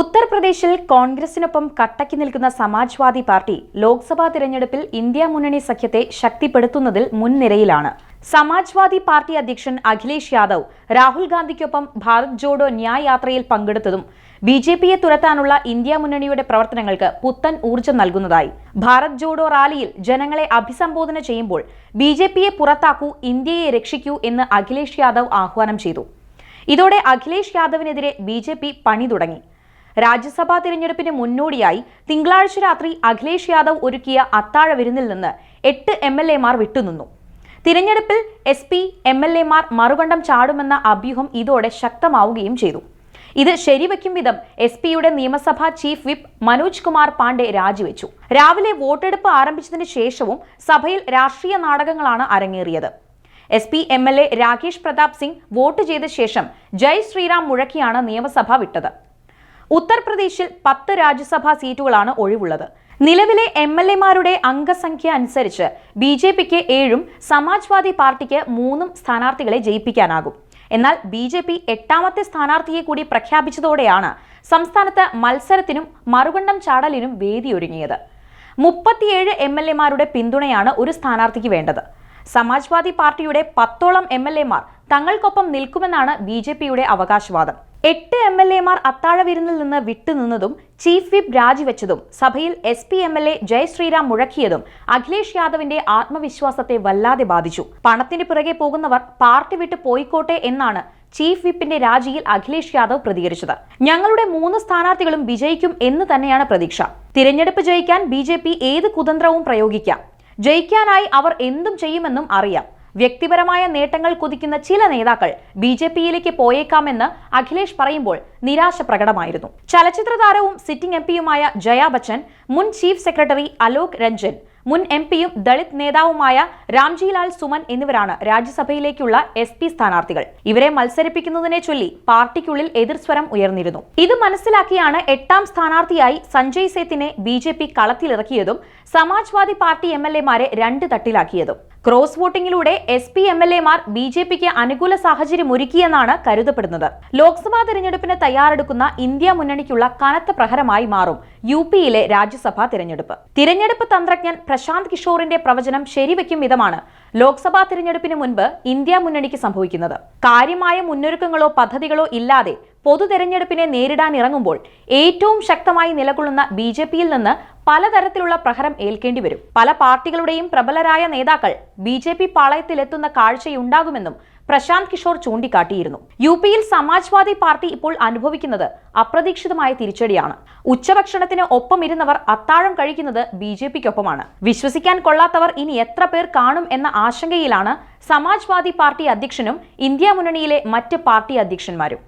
ഉത്തർപ്രദേശിൽ കോൺഗ്രസിനൊപ്പം കട്ടക്കി നിൽക്കുന്ന സമാജ്വാദി പാർട്ടി ലോക്സഭാ തിരഞ്ഞെടുപ്പിൽ ഇന്ത്യ മുന്നണി സഖ്യത്തെ ശക്തിപ്പെടുത്തുന്നതിൽ മുൻനിരയിലാണ്. സമാജ്വാദി പാർട്ടി അധ്യക്ഷൻ അഖിലേഷ് യാദവ് രാഹുൽ ഗാന്ധിക്കൊപ്പം ഭാരത് ജോഡോ ന്യായ് യാത്രയിൽ പങ്കെടുത്തതും ബി ജെ പിയെ തുരത്താനുള്ള ഇന്ത്യ മുന്നണിയുടെ പ്രവർത്തനങ്ങൾക്ക് പുത്തൻ ഊർജം നൽകുന്നതായി. ഭാരത് ജോഡോ റാലിയിൽ ജനങ്ങളെ അഭിസംബോധന ചെയ്യുമ്പോൾ ബി ജെ പിയെ പുറത്താക്കൂ ഇന്ത്യയെ രക്ഷിക്കൂ എന്ന് അഖിലേഷ് യാദവ് ആഹ്വാനം ചെയ്തു. ഇതോടെ അഖിലേഷ് യാദവിനെതിരെ ബി ജെ പി പണി തുടങ്ങി. രാജ്യസഭാ തിരഞ്ഞെടുപ്പിന് മുന്നോടിയായി തിങ്കളാഴ്ച രാത്രി അഖിലേഷ് യാദവ് ഒരുക്കിയ അത്താഴ വിരുന്നിൽ നിന്ന് എട്ട് എം എൽ എമാർ വിട്ടുനിന്നു. തിരഞ്ഞെടുപ്പിൽ എസ് പി എം എൽ എമാർ മറുകണ്ഠം ചാടുമെന്ന അഭ്യൂഹം ഇതോടെ ശക്തമാവുകയും ചെയ്തു. ഇത് ശരിവയ്ക്കും വിധം എസ് പിയുടെ നിയമസഭാ ചീഫ് വിപ്പ് മനോജ് കുമാർ പാണ്ഡെ രാജിവെച്ചു. രാവിലെ വോട്ടെടുപ്പ് ആരംഭിച്ചതിന് ശേഷവും സഭയിൽ രാഷ്ട്രീയ നാടകങ്ങളാണ് അരങ്ങേറിയത്. S P M L A Rakesh Pratap Singh vote ചെയ്ത ശേഷം ജയ് ശ്രീറാം മുഴക്കിയാണ് നിയമസഭ വിട്ടത്. ഉത്തർപ്രദേശിൽ പത്ത് രാജ്യസഭാ സീറ്റുകളാണ് ഒഴിവുള്ളത്. നിലവിലെ എം എൽ എമാരുടെ അംഗസംഖ്യ അനുസരിച്ച് ബി ജെ പിക്ക് ഏഴും സമാജ്വാദി പാർട്ടിക്ക് മൂന്നും സ്ഥാനാർത്ഥികളെ ജയിപ്പിക്കാനാകും. എന്നാൽ ബി ജെ പി എട്ടാമത്തെ സ്ഥാനാർത്ഥിയെ കൂടി പ്രഖ്യാപിച്ചതോടെയാണ് സംസ്ഥാനത്ത് മത്സരത്തിനും മറുകണ്ടം ചാടലിനും വേദിയൊരുങ്ങിയത്. മുപ്പത്തിയേഴ് എം എൽ എമാരുടെ പിന്തുണയാണ് ഒരു സ്ഥാനാർത്ഥിക്ക് വേണ്ടത്. സമാജ്വാദി പാർട്ടിയുടെ പത്തോളം എം എൽ എമാർ തങ്ങൾക്കൊപ്പം നിൽക്കുമെന്നാണ് ബി ജെ പിയുടെ അവകാശവാദം. എട്ട് എം എൽ എമാർ അത്താഴ വിരുന്നിൽ നിന്ന് വിട്ടുനിന്നതും ചീഫ് വിപ്പ് രാജിവെച്ചതും സഭയിൽ S P M L A ജയ് ശ്രീറാം മുഴക്കിയതും അഖിലേഷ് യാദവിന്റെ ആത്മവിശ്വാസത്തെ വല്ലാതെ ബാധിച്ചു. പണത്തിന് പുറകെ പോകുന്നവർ പാർട്ടി വിട്ട് പോയിക്കോട്ടെ എന്നാണ് ചീഫ് വിപ്പിന്റെ രാജിയിൽ അഖിലേഷ് യാദവ് പ്രതികരിച്ചത്. ഞങ്ങളുടെ മൂന്ന് സ്ഥാനാർത്ഥികളും വിജയിക്കും എന്ന് തന്നെയാണ് പ്രതീക്ഷ. തിരഞ്ഞെടുപ്പ് ജയിക്കാൻ ബി ഏത് കുതന്ത്രവും പ്രയോഗിക്കാം. ജയിക്കാനായി അവർ എന്തും ചെയ്യുമെന്നും അറിയാം. വ്യക്തിപരമായ നേട്ടങ്ങൾ കുതിക്കുന്ന ചില നേതാക്കൾ ബി ജെ പിയിലേക്ക് പോയേക്കാമെന്ന് അഖിലേഷ് പറയുമ്പോൾ നിരാശ പ്രകടമായിരുന്നു. ചലച്ചിത്ര താരവും സിറ്റിംഗ് എം പിയുമായ ജയാ ബച്ചൻ മുൻ ചീഫ് സെക്രട്ടറി അലോക് രഞ്ജൻ മുൻ എം പിയും ദളിത് നേതാവുമായ രാംജിലാൽ സുമൻ എന്നിവരാണ് രാജ്യസഭയിലേക്കുള്ള എസ് പി സ്ഥാനാർത്ഥികൾ. ഇവരെ മത്സരിപ്പിക്കുന്നതിനെ ചൊല്ലി പാർട്ടിക്കുള്ളിൽ എതിർസ്വരം ഉയർന്നിരുന്നു. ഇത് മനസ്സിലാക്കിയാണ് എട്ടാം സ്ഥാനാർത്ഥിയായി സഞ്ജയ് സേത്തിനെ ബി ജെ പി കളത്തിലിറക്കിയതും സമാജ്വാദി പാർട്ടി എം എൽ എമാരെ രണ്ട് തട്ടിലാക്കിയതും. ക്രോസ് വോട്ടിംഗിലൂടെ എസ് പി എം എൽ എമാർ ബി ജെ പിക്ക് അനുകൂല സാഹചര്യം ഒരുക്കിയെന്നാണ് കരുതപ്പെടുന്നത്. ലോക്സഭാ തെരഞ്ഞെടുപ്പിന് തയ്യാറെടുക്കുന്ന ഇന്ത്യ മുന്നണിക്കുള്ള കനത്ത പ്രഹരമായി മാറും യു പിയിലെ രാജ്യസഭാ തിരഞ്ഞെടുപ്പ്. തിരഞ്ഞെടുപ്പ് തന്ത്രജ്ഞൻ പ്രശാന്ത് കിഷോറിന്റെ പ്രവചനം ശരിവെക്കും വിധമാണ് ലോക്സഭാ തിരഞ്ഞെടുപ്പിന് മുൻപ് ഇന്ത്യ മുന്നണിക്ക് സംഭവിക്കുന്നത്. കാര്യമായ മുന്നൊരുക്കങ്ങളോ പദ്ധതികളോ ഇല്ലാതെ പൊതു തെരഞ്ഞെടുപ്പിനെ നേരിടാൻ ഇറങ്ങുമ്പോൾ ഏറ്റവും ശക്തമായി നിലകൊള്ളുന്ന ബി ജെ പിയിൽ നിന്ന് പലതരത്തിലുള്ള പ്രഹരം ഏൽക്കേണ്ടി വരും. പല പാർട്ടികളുടെയും പ്രബലരായ നേതാക്കൾ ബി ജെ പി പാളയത്തിലെത്തുന്ന കാഴ്ചയുണ്ടാകുമെന്നും പ്രശാന്ത് കിഷോർ ചൂണ്ടിക്കാട്ടിയിരുന്നു. യു പിയിൽ സമാജ്വാദി പാർട്ടി ഇപ്പോൾ അനുഭവിക്കുന്നത് അപ്രതീക്ഷിതമായ തിരിച്ചടിയാണ്. ഉച്ചഭക്ഷണത്തിന് ഒപ്പം ഇരുന്നവർ അത്താഴം കഴിക്കുന്നത് ബി ജെ പിക്കൊപ്പമാണ്. വിശ്വസിക്കാൻ കൊള്ളാത്തവർ ഇനി എത്ര പേർ കാണും എന്ന ആശങ്കയിലാണ് സമാജ്വാദി പാർട്ടി അധ്യക്ഷനും ഇന്ത്യ മുന്നണിയിലെ മറ്റ് പാർട്ടി അധ്യക്ഷന്മാരും.